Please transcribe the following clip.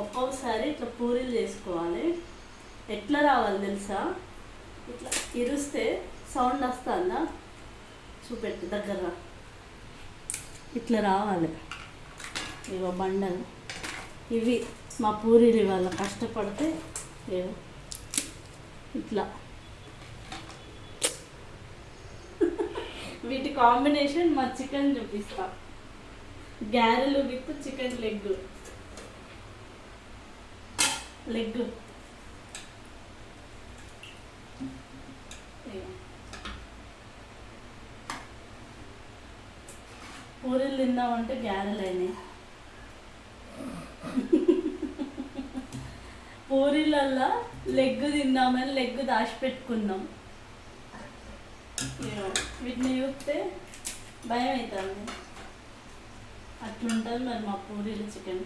ఒక్కొక్కసారి ఇట్లా పూరీలు చేసుకోవాలి. ఎట్లా రావాలి తెలుసా? ఇట్లా ఇరుస్తే సౌండ్ వస్తుందా? చూపెట్టు దగ్గర ఇట్లా రావాలి. ఇగో బండలు. ఇవి మా పూరీలు ఇవాళ కష్టపడితే ఏవో ఇట్లా. వీటి కాంబినేషన్ మా చికెన్ చూపిస్తా. గ్యారెలు విత్ చికెన్ లెగ్ లెగ్ పూరీలు తిందామంటే గ్యారెలు అయినాయి. పూరీలల్లా లెగ్ తిందామని లెగ్ దాచిపెట్టుకున్నాం. వీటిని చూస్తే భయం అవుతుంది అట్లుంటుంది మరి మా పూరీలు చికెన్.